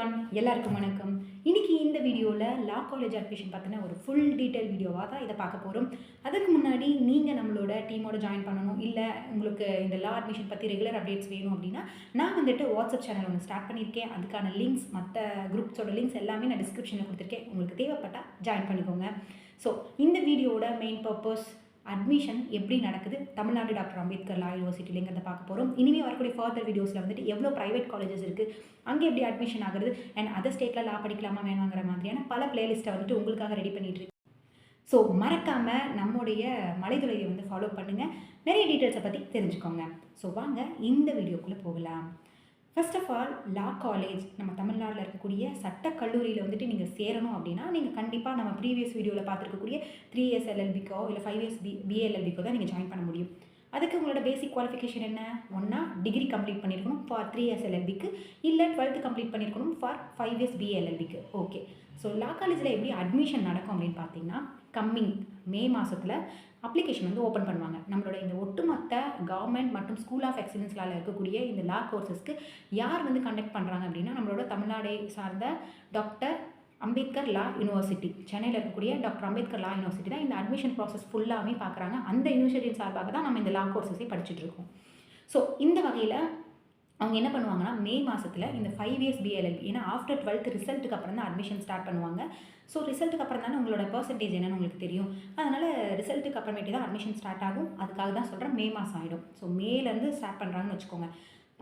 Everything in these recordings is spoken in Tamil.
எவ்ரிவான் எல்லாருக்கும் வணக்கம். இன்றைக்கி இந்த வீடியோவில் லா காலேஜ் அட்மிஷன் பார்த்தீங்கன்னா ஒரு ஃபுல் டீட்டெயில் வீடியோவாக தான் இதை பார்க்க போகிறோம் அதுக்கு முன்னாடி நீங்கள் நம்மளோட டீமோட ஜாயின் பண்ணணும். இல்லை உங்களுக்கு இந்த லா அட்மிஷன் பற்றி ரெகுலர் அப்டேட்ஸ் வேணும் அப்படின்னா நான் வந்துட்டு வாட்ஸ்அப் சேனல் ஒன்று ஸ்டார்ட் பண்ணியிருக்கேன். அதுக்கான லிங்க்ஸ் மற்ற குரூப்ஸோட லிங்க்ஸ் எல்லாமே நான் டிஸ்கிரிப்ஷனில் கொடுத்துருக்கேன். உங்களுக்கு தேவைப்பட்டால் ஜாயின் பண்ணிக்கோங்க. ஸோ இந்த வீடியோவோட மெயின் பர்பஸ் அட்மிஷன் எப்படி நடக்குது? தமிழ்நாடு டாக்டர் அம்பேத்கர் லா யூனிவர்சிட்டிலேங்கிறத பார்க்க போகிறோம் இனிமேல் வரக்கூடிய ஃபர்தர் வீடியோஸில் வந்துட்டு எவ்வளோ ப்ரைவேட் காலேஜஸ் இருக்குது அங்கே எப்படி அட்மிஷன் ஆகுது அண்ட் அதர் ஸ்டேட்டில் லா படிக்கலாமா வேணாங்கிற மாதிரியான பல பிளேலிஸ்ட்டை வந்துட்டு உங்களுக்காக ரெடி பண்ணிட்டு இருக்கு ஸோ மறக்காமல் நம்முடைய மலைதுளையை வந்து ஃபாலோ பண்ணுங்கள் நிறைய டீட்டெயில்ஸை பற்றி தெரிஞ்சுக்கோங்க. ஸோ வாங்க இந்த வீடியோக்குள்ளே போகலாம். First of all law college நம்ம தமிழ்நாட்டில் இருக்கக்கூடிய சட்டக்கல்லூரியில் வந்துட்டு நீங்கள் சேரணும் அப்படின்னா நீங்கள் கண்டிப்பாக நம்ம ப்ரீவியஸ் வீடியோவில் பார்த்துருக்கக்கூடிய த்ரீ இயர்ஸ் எல்எல்பிக்கோ இல்லை ஃபைவ் இயர்ஸ் பி பிஏஎல்எல்பிக்கோ தான் நீங்கள் ஜாயின் பண்ண முடியும். அதுக்கு உங்களோட பேசிக் குவாலிஃபிகேஷன் என்ன? ஒன்றா டிகிரி கம்ப்ளீட் பண்ணியிருக்கணும் ஃபார் த்ரீ இயர்ஸ் எல்எல்பிக்கு இல்லை டுவெல்த்து கம்ப்ளீட் பண்ணியிருக்கணும் ஃபார் ஃபைவ் இயர்ஸ் பிஏஎல்எல்பிக்கு ஓகே ஸோ லா காலேஜில் எப்படி அட்மிஷன் நடக்கும் அப்படின்னு பார்த்தீங்கன்னா கம்மிங் மே மாதத்தில் அப்ளிகேஷன் வந்து ஓப்பன் பண்ணுவாங்க. நம்மளோட இந்த ஒட்டுமொத்த கவர்மெண்ட் மற்றும் ஸ்கூல் ஆஃப் எக்ஸலன்ஸ்லால் இருக்கக்கூடிய இந்த லா கோர்சஸ்க்கு யார் வந்து கண்டக்ட் பண்ணுறாங்க அப்படின்னா நம்மளோட தமிழ்நாடை சார்ந்த டாக்டர் அம்பேத்கர் லா யூனிவர்சிட்டி. சென்னையில் இருக்கக்கூடிய டாக்டர் அம்பேத்கர் லா யூனிவர்சிட்டி தான் இந்த அட்மிஷன் ப்ராசஸ் ஃபுல்லாகவே பார்க்குறாங்க. அந்த யூனிவர்சிட்டியின் சார்பாக தான் நம்ம இந்த லா கோர்சஸே படிச்சுட்ருக்கோம் ஸோ இந்த வகையில் அவங்க என்ன பண்ணுவாங்கன்னா மே மாதத்தில் இந்த ஃபைவ் இயர்ஸ் பிஎல்எல்பி ஏன்னா ஆஃப்டர் டுவெல்த் ரிசல்ட்டுக்கு அப்புறம் தான் அட்மிஷன் ஸ்டார்ட் பண்ணுவாங்க. ஸோ ரிசல்ட்டுக்கு அப்புறம் தானே உங்களோட பர்சன்டேஜ் என்னன்னு உங்களுக்கு தெரியும். அதனால் ரிசல்ட்டுக்கு அப்புறமேட்டு தான் அட்மிஷன் ஸ்டார்ட் ஆகும். அதுக்காக தான் சொல்கிறேன் மே மாதம் ஆகிடும் ஸோ மேலேருந்து ஸ்டார்ட் பண்ணுறாங்கன்னு வச்சுக்கோங்க.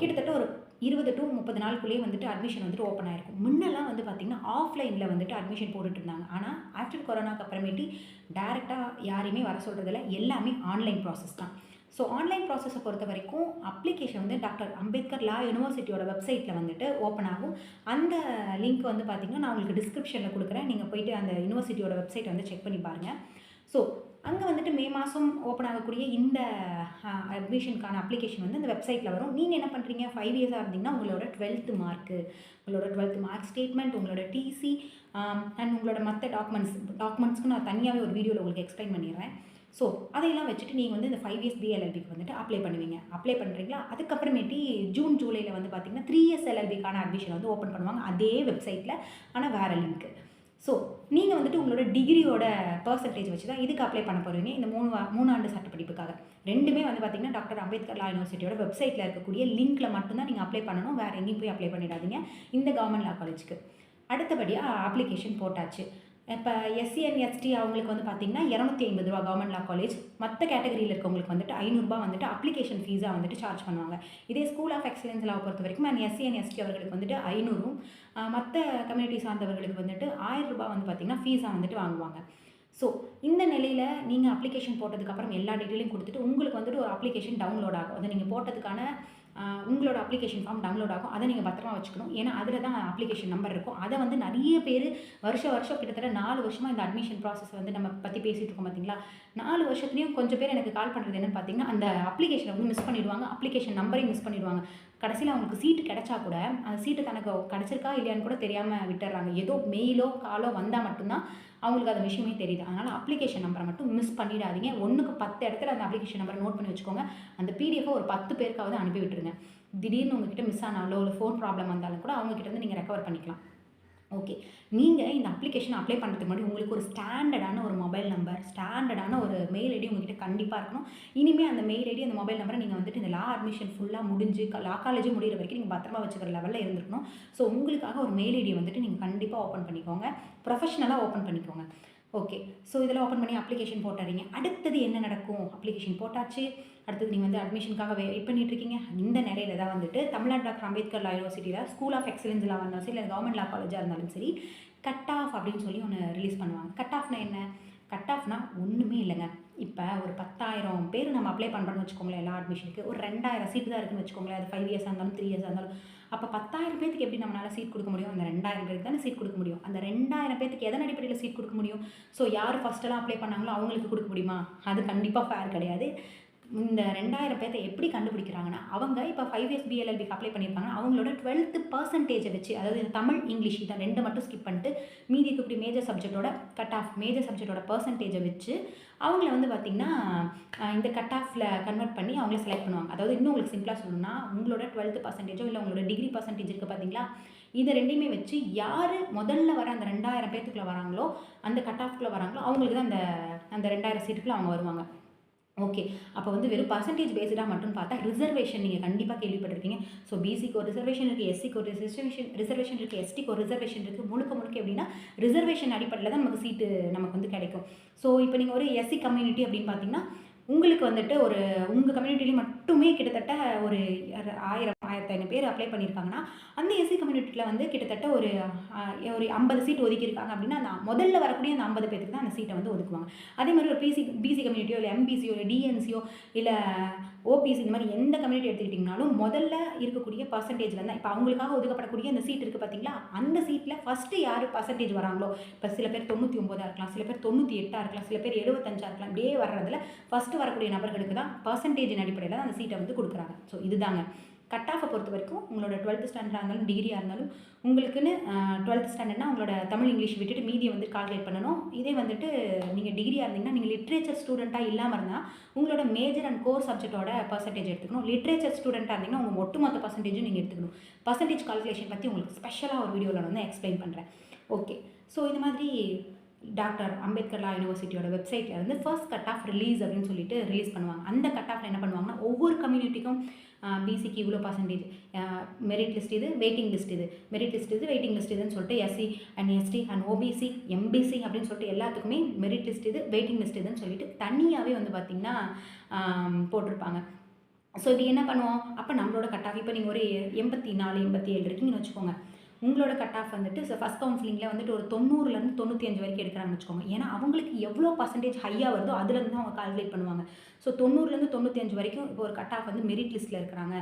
கிட்டத்தட்ட ஒரு இருபது டு முப்பது நாளுக்குள்ளேயே வந்துட்டு அட்மிஷன் வந்துட்டு ஓப்பன் ஆயிருக்கும் முன்னெல்லாம் வந்து பார்த்திங்கன்னா ஆஃப்லைனில் வந்துட்டு அட்மிஷன் போட்டுட்டு இருந்தாங்க ஆனால் ஆஃப்டர் கொரோனாக்கு அப்புறமேட்டு டேரெக்டாக யாரையுமே வர சொல்கிறதில்ல எல்லாமே ஆன்லைன் ப்ராசஸ் தான். ஸோ ஆன்லைன் ப்ராசஸை பொறுத்த வரைக்கும் அப்ளிகேஷன் வந்து டாக்டர் அம்பேத்கர் லா யூனிவர்சிட்டியோட வெப்சைட்டில் வந்துட்டு ஓப்பன் ஆகும். அந்த லிங்க் வந்து பார்த்திங்கன்னா நான் உங்களுக்கு டிஸ்கிரிப்ஷனில் கொடுக்குறேன். நீங்கள் போயிட்டு அந்த யூனிவர்சிட்டியோட வெப்சைட் வந்து செக் பண்ணி பாருங்கள் ஸோ அங்கே வந்துட்டு மே மாதம் ஓப்பன் ஆகக்கூடிய இந்த அட்மிஷனுக்கான அப்ளிகேஷன் வந்து அந்த வெப்சைட்டில் வரும். நீங்கள் என்ன பண்ணுறீங்க ஃபைவ் இயர்ஸாக இருந்தீங்கன்னா உங்களோட டுவெல்த்து மார்க்கு உங்களோட டுவெல்த்து மார்க் ஸ்டேட்மெண்ட் உங்களோட டிசி அண்ட் உங்களோட மற்ற டாக்குமெண்ட்ஸ் டாக்குமெண்ட்ஸ்க்கு நான் தனியாகவே ஒரு வீடியோவில் உங்களுக்கு எக்ஸ்பிளைன் பண்ணிடுறேன். ஸோ அதையெல்லாம் வச்சுட்டு நீங்கள் வந்து இந்த ஃபைவ் இயர்ஸ் பிஎல்எல்பிக்கு வந்துட்டு அப்ளை பண்ணுவீங்க. அப்ளை பண்ணுறீங்களா அதுக்கப்புறமேட்டி ஜூன் ஜூலையில் வந்து பார்த்தீங்கன்னா த்ரீ இயர்ஸ் எல்எல்பிக்கான அட்மிஷன் வந்து ஓப்பன் பண்ணுவாங்க. அதே வெப்சைட்டில் ஆனால் வேறு லிங்க்கு ஸோ நீங்கள் வந்துட்டு உங்களோட டிகிரியோட பர்சன்டேஜ் வச்சு தான் இதுக்கு அப்ளை பண்ண போகிறீங்க இந்த மூணு வா- மூணாண்டு சட்டப்படிப்புக்காக. ரெண்டுமே வந்து பார்த்தீங்கன்னா டாக்டர் அம்பேத்கர் லா யூனிவர்சிட்டியோட வெப்சைட்டில் இருக்கக்கூடிய லிங்க்கில் மட்டும்தான் நீங்கள் அப்ளை பண்ணணும். வேறு எங்கேயும் போய் அப்ளை பண்ணிடாதீங்க. இந்த கவர்மெண்ட் லா காலேஜுக்கு அடுத்தபடியாக அப்ளிகேஷன் போட்டாச்சு. இப்போ எஸ்சிஎன்எஸ்டி அவங்களுக்கு வந்து பார்த்தீங்கன்னா இரநூத்தி ஐம்பது ரூபா கவர்மெண்ட் லா காலேஜ் மற்ற கேட்டகரியில் இருக்கவங்களுக்கு வந்துட்டு ஐநூறுரூபா வந்துட்டு அப்ளிகேஷன் ஃபீஸாக வந்துட்டு சார்ஜ் பண்ணுவாங்க. இதே ஸ்கூல் ஆஃப் எக்ஸலன்ஸ் லா பொறுத்த வரைக்கும் அண்ட் எஸ்சிஎன்எஸ்டி அவர்களுக்கு வந்துட்டு ஐநூறும் மற்ற கம்யூனிட்டி சார்ந்தவர்களுக்கு வந்துட்டு ஆயிரம் ரூபாய் வந்து பார்த்திங்கன்னா ஃபீஸாக வந்துட்டு வாங்குவாங்க. ஸோ இந்த நிலையில் நீங்கள் அப்ளிகேஷன் போட்டதுக்கப்புறம் எல்லா டீட்டெயிலையும் கொடுத்துட்டு உங்களுக்கு வந்துட்டு ஒரு அப்ளிகேஷன் டவுன்லோட் ஆகும். அதை நீங்கள் போட்டதுக்கான உங்களோட அப்ளிகேஷன் ஃபார்ம் டவுன்லோட் ஆகும். அதை நீங்கள் பத்திரமா வச்சுக்கணும். ஏன்னா அதில் தான் அப்ளிகேஷன் நம்பர் இருக்கும். அதை வந்து நிறைய பேர் வருஷம் வருஷம் கிட்டத்தட்ட நாலு வருஷமாக இந்த அட்மிஷன் ப்ராசஸ் வந்து நம்ம பற்றி பேசிகிட்டு இருக்கோம் பார்த்தீங்களா நாலு வருஷத்துலேயும் கொஞ்சம் பேர் எனக்கு கால் பண்ணுறது என்னன்னு பார்த்தீங்கன்னா அந்த அப்ளிகேஷனை வந்து மிஸ் பண்ணிடுவாங்க. அப்ளிகேஷன் நம்பரையும் மிஸ் பண்ணிடுவாங்க. கடைசியில் அவங்களுக்கு சீட்டு கிடைச்சா கூட அந்த சீட்டு தனக்கு கிடச்சிருக்கா இல்லையான்னு கூட தெரியாமல் விட்டுறாங்க. ஏதோ மெயிலோ காலோ வந்தால் மட்டும்தான் அவங்களுக்கு அந்த விஷயமே தெரியுது. அதனால் அப்ளிகேஷன் நம்பரை மட்டும் மிஸ் பண்ணிடாதீங்க. ஒன்றுக்கு பத்து இடத்துல அந்த அப்ளிகேஷன் நம்பரை நோட் பண்ணி வச்சுக்கோங்க. அந்த பிடிஎஃபை ஒரு பத்து பேருக்காவது அனுப்பி விட்டுருங்க. திடீர்னு உங்ககிட்ட மிஸ் ஆனாலோ இல்லை ஃபோன் ப்ராப்ளம் வந்தாலும் கூட அவங்ககிட்ட வந்து நீங்கள் ரெக்கவர் பண்ணிக்கலாம். ஓகே நீங்கள் இந்த அப்ளிகேஷன் அப்ளை பண்ணுறதுக்கு முன்னாடி உங்களுக்கு ஒரு ஸ்டாண்டர்டான ஒரு மொபைல் நம்பர் ஸ்டாண்டர்டான ஒரு மெயில் ஐடி உங்ககிட்ட கண்டிப்பாக இருக்கணும். இனிமேல் அந்த மெயில் ஐடி அந்த மொபைல் நம்பரை நீங்கள் வந்துட்டு இந்த லா அட்மிஷன் ஃபுல்லாக முடிஞ்சு லா காலேஜ் முடிகிற வரைக்கும் நீங்கள் பத்திரமா வச்சுக்கிற லெவலில் இருந்திருக்கணும். ஸோ உங்களுக்காக ஒரு மெயில் ஐடியை வந்துட்டு நீங்கள் கண்டிப்பாக ஓப்பன் பண்ணிக்கோங்க. ப்ரொஃபஷனலாக ஓப்பன் பண்ணிக்கோங்க. ஓகே ஸோ இதெல்லாம் ஓப்பன் பண்ணி அப்ளிகேஷன் போட்டுறீங்க. அடுத்தது என்ன நடக்கும்? அப்ளிகேஷன் போட்டாச்சு. அடுத்தது நீங்கள் வந்து அட்மிஷனுக்காக வெயிட் பண்ணிட்டு இருக்கீங்க இந்த நிலையில தான் வந்துட்டு தமிழ்நாடு டாக்டர் அம்பேத்கர் லா யூனிவர்சிட்டியில் ஸ்கூல் ஆஃப் எக்ஸலன்ஸ்லாம் இருந்தாலும் சரி இல்லை கவர்மெண்ட் லா காலேஜாக இருந்தாலும் சரி கட் ஆஃப் அப்படின்னு சொல்லி ஒன்று ரிலீஸ் பண்ணுவாங்க. கட் ஆஃப்னா என்ன? கட் ஆஃப்னா ஒன்றுமே இல்லைங்க. இப்போ ஒரு பத்தாயிரம் பேர் நம்ம அப்ளை பண்ணுறோம்னு வச்சுக்கோங்களேன் எல்லா அட்மிஷனுக்கு ஒரு ரெண்டாயிரம் சீட்டு தான் இருக்குன்னு வச்சுக்கோங்களேன். அது ஃபைவ் இயர்ஸாக இருந்தாலும் த்ரீ இயர்ஸாக இருந்தாலும். அப்போ பத்தாயிரம் பேத்துக்கு எப்படி நம்மளால் சீட் கொடுக்க முடியும்? அந்த ரெண்டாயிரம் பேருக்கு தானே சீட் கொடுக்க முடியும்? அந்த ரெண்டாயிரம் பேத்துக்கு எதன் அடிப்படையில் சீட் கொடுக்க முடியும்? ஸோ யார் ஃபஸ்ட்டெல்லாம் அப்ளை பண்ணாங்களோ அவங்களுக்கு கொடுக்க முடியுமா? அது கண்டிப்பாக ஃபேர் கிடையாது. இந்த ரெண்டாயிரம் பேர்த்தை எப்படி கண்டுபிடிக்கிறாங்கன்னா அவங்க இப்போ ஃபைவ் இயர்ஸ் பிஎல்எல்பிக்கு அப்ளை பண்ணியிருப்பாங்க அவங்களோட டுவெல்த்து பர்சன்டேஜை வச்சு அதாவது தமிழ் இங்கிலீஷ் இதை ரெண்டு மட்டும் ஸ்கிப் பண்ணிட்டு மேஜர் சப்ஜெக்டோட கட் ஆஃப் மேஜர் சப்ஜெக்டோட பர்சன்டேஜை வச்சு அவங்கள வந்து பார்த்திங்கன்னா இந்த கட் ஆஃபில் கன்வெர்ட் பண்ணி அவங்கள செலக்ட் பண்ணுவாங்க. அதாவது இன்னும் உங்களுக்கு சிம்பிளாக சொல்லணும்னா உங்களோட டுவெல்த்து பர்சன்டேஜோ இல்லை உங்களோட டிகிரி பர்சன்டேஜ் இருக்குது பார்த்தீங்களா இதை ரெண்டையுமே வச்சு யார் முதல்ல வர அந்த ரெண்டாயிரம் பேர்த்துக்குள்ளே வராங்களோ அந்த கட் ஆஃப்குள்ளே வராங்களோ அவங்களுக்கு தான் அந்த அந்த ரெண்டாயிரம் சீட்டுக்குள்ளே அவங்க வருவாங்க. ஓகே அப்போ வந்து வெறும் பர்சன்டேஜ் பேஸ்டாக மட்டும் பார்த்தா ரிசர்வேஷன் நீங்கள் கண்டிப்பாக கேள்விப்பட்டிருப்பீங்க. ஸோ பிசிக்கு ஒரு ரிசர்வேஷன் இருக்குது எஸ்சிக்கு ஒரு ரிசர்வேஷன் ரிசர்வேஷன் இருக்குது எஸ்டிக்கு ஒரு ரிசர்வேஷன் இருக்குது முழுக்க முழுக்க எப்படின்னா ரிசர்வேஷன் அடிப்படையில் தான் நமக்கு சீட்டு நமக்கு வந்து கிடைக்கும். ஸோ இப்போ நீங்கள் ஒரு எஸ்சி கம்யூனிட்டி அப்படின்னு பார்த்தீங்கன்னா உங்களுக்கு வந்துட்டு ஒரு உங்கள் கம்யூனிட்டிலேயே மட்டுமே கிட்டத்தட்ட ஒரு ஆயிரம் ஆயிரத்தி ஐநூறு பேர் அப்ளை பண்ணியிருக்காங்கன்னா அந்த எஸ்சி கம்யூனிட்டியில் வந்து கிட்டத்தட்ட ஒரு ஒரு ஐம்பது சீட் ஒதுக்கியிருக்காங்க அப்படின்னா அந்த முதல்ல வரக்கூடிய அந்த ஐம்பது பேருக்கு தான் அந்த சீட்டை வந்து ஒதுக்குவாங்க. அதே மாதிரி ஒரு பிசி பிசி கம்யூனிட்டியோ இல்லை எம்பிசியோ இல்லை டிஎன்சியோ இல்லை ஓபிசி இந்த மாதிரி எந்த கம்யூனிட்டி எடுத்துக்கிட்டிங்கனாலும் முதல்ல இருக்கக்கூடிய பர்சன்டேஜில் தான் இப்போ அவங்களுக்காக ஒதுக்கப்படக்கூடிய அந்த சீட் இருக்குது பார்த்தீங்களா அந்த சீட்டில் ஃபஸ்ட்டு யார் பர்சன்டேஜ் வராங்களோ இப்போ சில பேர் தொண்ணூற்றி ஒம்போதாக இருக்கலாம் சில பேர் தொண்ணூற்றி எட்டாக இருக்கலாம் சில பேர் எழுபத்தஞ்சா இருக்கலாம் இப்படியே வர்றதுல ஃபஸ்ட்டு வரக்கூடிய நபர்களுக்கு தான் பர்சன்டேஜின் அடிப்படையில் தான் அந்த சீட்டை வந்து கொடுக்குறாங்க. ஸோ இதுதாங்க. கட் ஆஃபை பொறுத்த வரைக்கும் உங்களோட டுவெல்த் ஸ்டாண்டர்டாக இருந்தாலும் டிகிரியாக இருந்தாலும் உங்களுக்குன்னு டுவெல்த் ஸ்டாண்டர்ட்னா உங்களோட தமிழ் இங்கிலீஷ் விட்டுட்டு மீதியை வந்து கால்குலேட் பண்ணணும். இதே வந்துட்டு நீங்கள் டிகிரியாக இருந்தீங்கன்னா நீங்கள் லிட்ரேச்சர் ஸ்டூடெண்ட்டாக இல்லாமல் இருந்தால் உங்களோட மேஜர் அண்ட் கோர் சப்ஜெக்ட்டோட பர்சன்டேஜ் எடுத்துக்கணும். லிட்ரேச்சர் ஸ்டூடெண்ட்டாக இருந்தீங்கன்னா உங்கள் ஒட்டுமொத்த பர்சன்டேஜும் நீங்கள் எடுத்துக்கணும். பர்சன்டேஜ் கால்குலேஷன் பற்றி உங்களுக்கு ஸ்பெஷலாக ஒரு வீடியோவில் நான் வந்து எக்ஸ்பிளைன் பண்ணுறேன் ஓகே ஸோ இந்த மாதிரி டாக்டர் அம்பேத்கர்லா யூனிவர்சிட்டியோட வெப்சைட்டில் வந்து ஃபர்ஸ்ட் கட் ஆஃப் ரிலீஸ் அப்படின்னு சொல்லிட்டு ரிலீஸ் பண்ணுவாங்க. அந்த கட் ஆஃப் என்ன பண்ணுவாங்கன்னா ஒவ்வொரு கம்யூனிட்டிக்கும் பிசிக்கு இவ்வளோ பர்சன்டேஜ் மெரிட் லிஸ்ட் இது வெயிட்டிங் லிஸ்ட் இது. மெரிட் லிஸ்ட் இது வெயிட்டிங் லிஸ்ட் இதுன்னு சொல்லிட்டு SC and ST and OBC MBC அப்படின்னு சொல்லிட்டு எல்லாத்துக்குமே மெரிட் லிஸ்ட் இது வெயிட்டிங் லிஸ்ட் இதுன்னு சொல்லிட்டு தனியாகவே வந்து பார்த்திங்கன்னா போட்டிருப்பாங்க. ஸோ இது என்ன பண்ணுவோம்? அப்போ நம்மளோட கட் ஆஃப் இப்போ நீங்கள் ஒரு எண்பத்தி நாலு எண்பத்தி ஏழு இருக்கீங்கன்னு வச்சுக்கோங்க. உங்களோட கட் ஆஃப் வந்துட்டு ஸோ ஃபஸ்ட் கவுன்சிலிங்கில் வந்துட்டு ஒரு தொண்ணூறுலேருந்து தொண்ணூற்றி அஞ்சு வரைக்கும் எடுக்கிறாங்கன்னு வச்சுக்கோங்க. ஏன்னா அவங்களுக்கு எவ்வளோ பர்சன்டேஜ் ஹையாக வருதோ அதுலேருந்து தான் அவங்க கால்குலேட் பண்ணுவாங்க. ஸோ தொண்ணூறுலேருந்து தொண்ணூற்றி அஞ்சு வரைக்கும் இப்போ ஒரு கட் ஆஃப் வந்து மெரிட் லிஸ்ட்டில் இருக்கிறாங்க.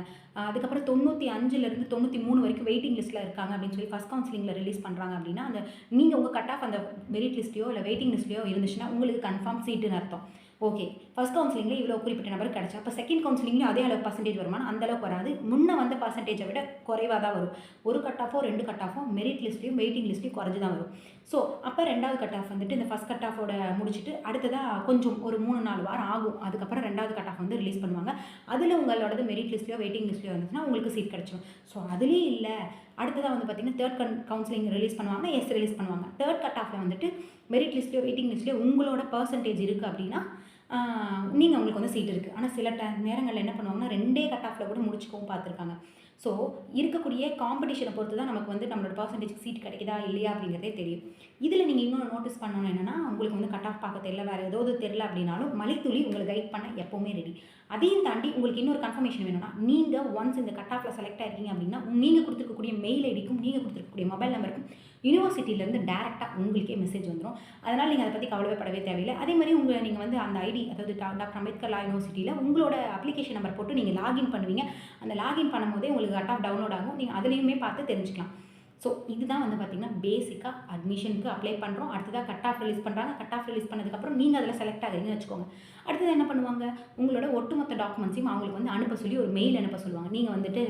அதுக்கப்புறம் தொண்ணூற்றி அஞ்சுலேருந்து தொண்ணூற்றி மூணு வரைக்கும் வெயிட்டிங் லிஸ்ட்டில் இருக்காங்க அப்படின்னு சொல்லி ஃபஸ்ட் கவுன்சிலிங்கில் ரிலீஸ் பண்ணுறாங்க அப்படின்னா அந்த நீங்கள் உங்கள் கட் ஆஃப் அந்த மெரிட் லிஸ்ட்லையோ இல்லை வெயிட்டிங் லிஸ்ட்லையோ இருந்துச்சுன்னா உங்களுக்கு கன்ஃபார்ம் சீட்டுன்னு அர்த்தம். ஓகே ஃபஸ்ட் கவுன்சிலிங்கில் இவ்வளோ குறிப்பிட்ட நபர் கிடச்சா அப்போ செகண்ட் கவுன்சிலிங்லேயும் அதே அளவு பர்சன்டேஜ் வருமானம் அந்தளவுக்கு வராது. முன்ன வந்த பர்சன்டேஜை விட குறைவாக தான் வரும். ஒரு கட் ஆஃபோ ரெண்டு கட் ஆஃபோ மெரிட் லிஸ்ட்லையும் வெயிட்டிங் லிஸ்ட்லையும் குறைஞ்சு தான் வரும். ஸோ அப்போ ரெண்டாவது கட் ஆஃப் வந்துட்டு இந்த ஃபஸ்ட் கட் ஆஃபோட முடிச்சுட்டு அடுத்ததாக கொஞ்சம் ஒரு மூணு நாலு வாரம் ஆகும். அதுக்கப்புறம் ரெண்டாவது கட் ஆஃப் வந்து ரிலீஸ் பண்ணுவாங்க. அதில் உங்களோடது மெரிட் லிஸ்ட்லையோ வெயிட்டிங் லிஸ்ட்லையோ வந்துச்சுன்னா உங்களுக்கு சீட் கிடச்சிடும் ஸோ அதுலேயே இல்லை. அடுத்ததாக வந்து பார்த்தீங்கன்னா தேர்ட் கன் கவுன்சிலிங் ரிலீஸ் பண்ணுவாங்க எஸ் ரிலீஸ் பண்ணுவாங்க. தேர்ட் கட் ஆஃபில் வந்துட்டு மெரிட் லிஸ்ட்லையோ வெயிட்டிங் லிஸ்ட்லையோ உங்களோட பர்சன்டேஜ் இருக்குது அப்படின்னா நீங்கள் உங்களுக்கு வந்து சீட் இருக்குது ஆனால் சில ட நேரங்களில் என்ன பண்ணுவாங்கன்னா ரெண்டே கட் ஆஃபில் கூட முடிச்சுக்கவும் பார்த்துருக்காங்க. ஸோ இருக்கக்கூடிய காம்படிஷனை பொறுத்து தான் நமக்கு வந்து நம்மளோட பர்சன்டேஜ் சீட் கிடைக்குதா இல்லையா அப்படிங்கிறதே தெரியும். இதில் நீங்கள் இன்னொன்று நோட்டீஸ் பண்ணணும் என்னென்னா உங்களுக்கு வந்து கட் ஆஃப் பார்க்க தெரியல வேறு ஏதாவது தெரியல அப்படின்னாலும் மலைத்துளி உங்களை கைட் பண்ண எப்போவுமே ரெடி அதையும் தாண்டி உங்களுக்கு இன்னொரு கன்ஃபர்மேஷன் வேணும்னா நீங்கள் ஒன்ஸ் இந்த கட் ஆஃபில் செலக்ட் ஆகிருக்கீங்க அப்படின்னா நீங்கள் கொடுத்துருக்கக்கூடிய மெயில் ஐடிக்கும் நீங்கள் கொடுத்துருக்கக்கூடிய மொபைல் நம்பருக்கும் யூனிவர்சிட்டியிலேருந்து டேரெக்டாக உங்களுக்கே மெசேஜ் வந்துடும் அதனால் நீங்கள் அதை பற்றி கவலைவே படவே தேவையில்லை. அதே மாதிரி உங்களை நீங்கள் வந்து அந்த ஐடி அதாவது டா- டாக்டர் அம்பேத்கர் லா யூனிவர்சிட்டியில் உங்களோட அப்ளிகேஷன் நம்பர் போட்டு நீங்கள் லாகின் பண்ணுவீங்க. அந்த லாகின் பண்ணும்போதே உங்களுக்கு கட் ஆஃப் டவுன்லோட் ஆகும். நீங்கள் அதுலேயுமே பார்த்து தெரிஞ்சுக்கலாம். ஸோ இதுதான் வந்து பார்த்திங்கன்னா பேசிக்காக அட்மிஷனுக்கு அப்ளை பண்ணுறோம் அடுத்ததாக கட் ஆஃப் ரிலீஸ் பண்ணுறாங்க கட் ஆஃப் ரிலீஸ் பண்ணதுக்கப்புறம் நீங்கள் அதில் செலக்ட் ஆகுறீங்கன்னு வச்சுக்கோங்க. அடுத்தது என்ன பண்ணுவாங்க? உங்களோட ஒட்டுமொத்த டாக்குமெண்ட்ஸையும் அவங்களுக்கு வந்து அனுப்ப சொல்லி ஒரு மெயில் அனுப்ப சொல்லுவாங்க. நீங்கள் வந்துட்டு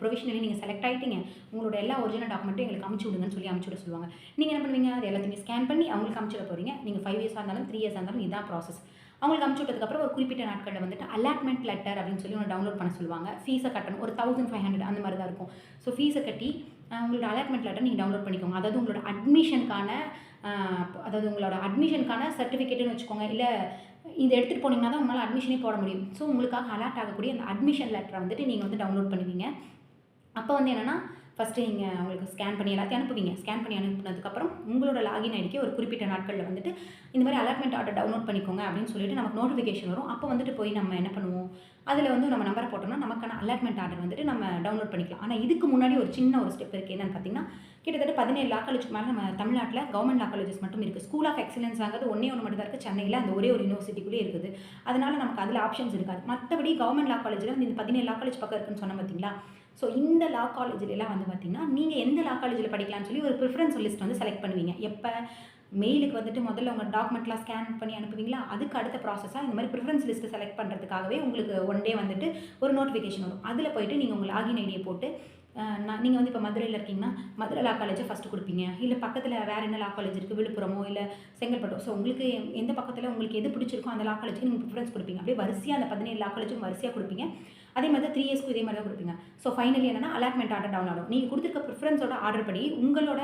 ப்ரொவிஷனலி நீங்கள் செலக்ட் ஆகிட்டீங்க உங்களோட எல்லா ஒரிஜினல் டாக்குமெண்ட்டும் எங்களுக்கு அமுச்சு விடுங்கன்னு சொல்லி அமுச்சு விட சொல்லுவாங்க. நீங்கள் என்ன பண்ணுவீங்க? அது எல்லாத்தையும் ஸ்கேன் பண்ணி அவங்களுக்கு அமுச்சு விட போகிறீங்க நீங்கள் ஃபைவ் இயர்ஸாக இருந்தாலும் த்ரீ இயர்ஸாக இருந்தாலும் இதான் ப்ராசஸ் அவங்களுக்கு அமுச்சு விட்டதுக்கப்புறம் ஒரு குறிப்பிட்ட நாட்களில் வந்துட்டு அலாட்மெண்ட் லெட்டர் அப்படின்னு சொல்லி ஒன்று டவுன்லோட் பண்ண சொல்லுவாங்க. ஃபீஸை கட்டணும். ஒரு தௌசண்ட் ஃபைவ் ஹண்ட்ரட் அந்த மாதிரி தான் இருக்கும் ஸோ ஃபீஸை கட்டி உங்களோட அலாட்மெண்ட் லெட்டர் நீங்கள் டவுன்லோட் பண்ணிக்கோங்க. அதாவது உங்களோட அட்மிஷனுக்கான அதாவது உங்களோட அட்மிஷனுக்கான சர்டிஃபிகேட்டுன்னு வச்சுக்கோங்க. இல்லை இதை எடுத்துகிட்டு போனீங்கன்னா தான் உங்களால் அட்மிஷனே போட முடியும். ஸோ உங்களுக்காக அலாட் ஆகக்கூடிய அந்த அட்மிஷன் லெட்டரை வந்துட்டு நீங்கள் வந்து டவுன்லோட் பண்ணுவீங்க அப்போ வந்து என்னென்னா ஃபஸ்ட்டு நீங்கள் அவங்களுக்கு ஸ்கேன் பண்ணி எல்லாத்தையும் அனுப்புவீங்க. ஸ்கேன் பண்ணி அனுப்புனதுக்கப்புறம் உங்களோட லாகின் ஐடிக்கு ஒரு குறிப்பிட்ட நாட்களில் வந்துட்டு இந்த மாதிரி அலாட்மெண்ட் ஆர்டர் டவுன்லோட் பண்ணிக்கோங்க அப்படின்னு சொல்லிட்டு நமக்கு நோட்டிஃபிகேஷன் வரும். அப்போ வந்துட்டு போய் நம்ம என்ன பண்ணுவோம்? அதில் வந்து நம்ம நம்பரை போட்டோம்னா நமக்கான அலாட்மெண்ட் ஆர்டர் வந்துட்டு நம்ம டவுன்லோட் பண்ணிக்கலாம். ஆனால் இதுக்கு முன்னாடி ஒரு சின்ன ஒரு ஸ்டெப் இருக்குது என்னன்னு பார்த்தீங்கன்னா கிட்டத்தட்ட பதினேழு லா காலேஜுக்கு மேலே நம்ம தமிழ்நாட்டில் கவர்மெண்ட் லா காலேஜஸ் மட்டும் இருக்குது ஸ்கூல் ஆஃப் எக்ஸலன்ஸ் ஆகிறது ஒன்றே ஒன்று மட்டும் தான் இருக்குது சென்னையில் அந்த ஒரே ஒரு யூனிவர்சிட்டிக்குள்ளே இருக்குது. அதனால் நமக்கு அதில் ஆப்ஷன்ஸ் இருக்காது. மற்றபடி கவர்மெண்ட் லா காலேஜில் வந்து இந்த பதினேழு லா காலேஜ் பக்கம் இருக்குன்னு சொன்ன பார்த்தீங்களா ஸோ இந்த லா காலேஜ்லலாம் வந்து பார்த்திங்கன்னா நீங்கள் எந்த லா காலேஜில் படிக்கலாம்னு சொல்லி ஒரு ப்ரிஃபரன்ஸ் லிஸ்ட் வந்து செலக்ட் பண்ணுவீங்க. எப்போ? மெயிலுக்கு வந்துட்டு முதல்ல உங்கள் டாக்குமெண்ட்லாம் ஸ்கேன் பண்ணி அனுப்புவீங்களா? அதுக்கு அடுத்த ப்ராசஸாக இந்த மாதிரி ப்ரிஃபரன்ஸ் லிஸ்ட்டு செலக்ட் பண்ணுறதுக்காகவே உங்களுக்கு ஒன் டே வந்துட்டு ஒரு நோட்டிஃபிகேஷன் வரும். அதில் போயிட்டு நீங்கள் உங்கள் லாகின் ஐடியை போட்டு நான் நீங்கள் வந்து இப்போ மதுரையில் இருக்கீங்கன்னா மதுரை லா காலேஜை ஃபஸ்ட்டு கொடுப்பீங்க. இல்லை பக்கத்தில் வேறு என்ன லா காலேஜ் இருக்குது விழுப்புரமோ இல்லை செங்கல்பட்டோ. ஸோ உங்களுக்கு எந்த பக்கத்தில் உங்களுக்கு எது பிடிச்சிருக்கோ அந்த லா காலேஜுக்கு நீங்கள் ப்ரிஃபரன்ஸ் கொடுப்பீங்க. அப்படியே வரிசையாக அந்த பதினேழு லா காலேஜும் வரிசையாக கொடுப்பீங்க. அதே மாதிரி தான் த்ரீ இயர்ஸ்க்கு இதே மாதிரி தான் கொடுப்பீங்க. ஸோ ஃபைனலி என்னன்னா அலாட்மெண்ட் ஆர்டர் டவுன் ஆகும். நீங்கள் கொடுத்துருக்க ப்ரிஃபரன்ஸோட ஆர்டர் படி உங்களோட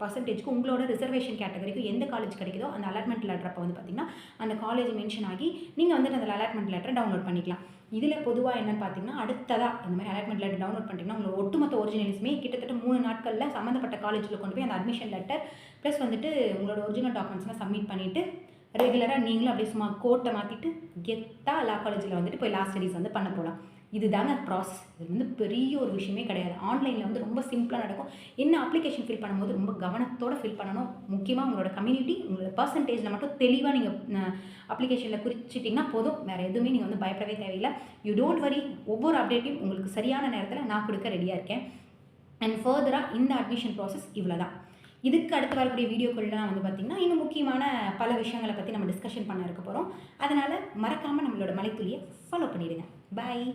பர்சன்டேஜ்க்கு உங்களோட ரிசர்வேஷன் கேட்டகரிக்கு எந்த காலேஜ் கிடைக்குதோ அந்த அலாட்மெண்ட் லெட்டர் அப்போ வந்து பார்த்தீங்கன்னா அந்த காலேஜ் மென்ஷன் ஆகி நீங்கள் வந்துட்டு அந்த அலாட்மெண்ட் லெட்டரை டவுன்லோட் பண்ணிக்கலாம். இதில் பொதுவாக என்னன்னு பார்த்தீங்கன்னா அடுத்ததாக இந்த மாதிரி அலாட்மெண்ட் லெட்டர் டவுன்லோட் பண்ணிட்டீங்கன்னா உங்களோட ஒட்டுமொத்த ஒரிஜினல்ஸுமே கிட்டத்தட்ட மூணு நாட்களில் சம்மந்தப்பட்ட காலேஜில் கொண்டு போய் அந்த அட்மிஷன் லெட்டர் ப்ளஸ் வந்துட்டு உங்களோட ஒரிஜினல் டாக்குமெண்ட்ஸ்லாம் சப்மிட் பண்ணிவிட்டு ரெகுலராக நீங்களும் அப்படியே சும்மா கோட்டை மாற்றிட்டு கெத்தாக லா காலேஜில் வந்துட்டு போய் லாஸ்ட் ஸ்டடீஸ் வந்து பண்ண போகலாம் இதுதாங்க ப்ராசஸ் இது வந்து பெரிய ஒரு விஷயமே கிடையாது. ஆன்லைனில் வந்து ரொம்ப சிம்பிளாக நடக்கும். என்ன அப்ளிகேஷன் ஃபில் பண்ணும்போது ரொம்ப கவனத்தோடு ஃபில் பண்ணணும். முக்கியமாக உங்களோட கம்யூனிட்டி உங்களோட பர்சன்டேஜில் மட்டும் தெளிவாக நீங்கள் அப்ளிகேஷனில் குறிச்சிட்டிங்கன்னா போதும். வேறு எதுவுமே நீங்கள் வந்து பயப்படவே தேவையில்லை. யூ டோன்ட் வரி ஒவ்வொரு அப்டேட்டையும் உங்களுக்கு சரியான நேரத்தில் நான் கொடுக்க ரெடியாக இருக்கேன். அண்ட் ஃபர்தராக இந்த அட்மிஷன் ப்ராசஸ் இவ்வளோ தான் இதுக்கு அடுத்து வரக்கூடிய வீடியோக்கள்லாம் வந்து பார்த்திங்கன்னா இன்னும் முக்கியமான பல விஷயங்களை பற்றி நம்ம டிஸ்கஷன் பண்ண இருக்க போகிறோம் அதனால் மறக்காமல் நம்மளோட மலைத்துளியை ஃபாலோ பண்ணிவிடுங்க பாய்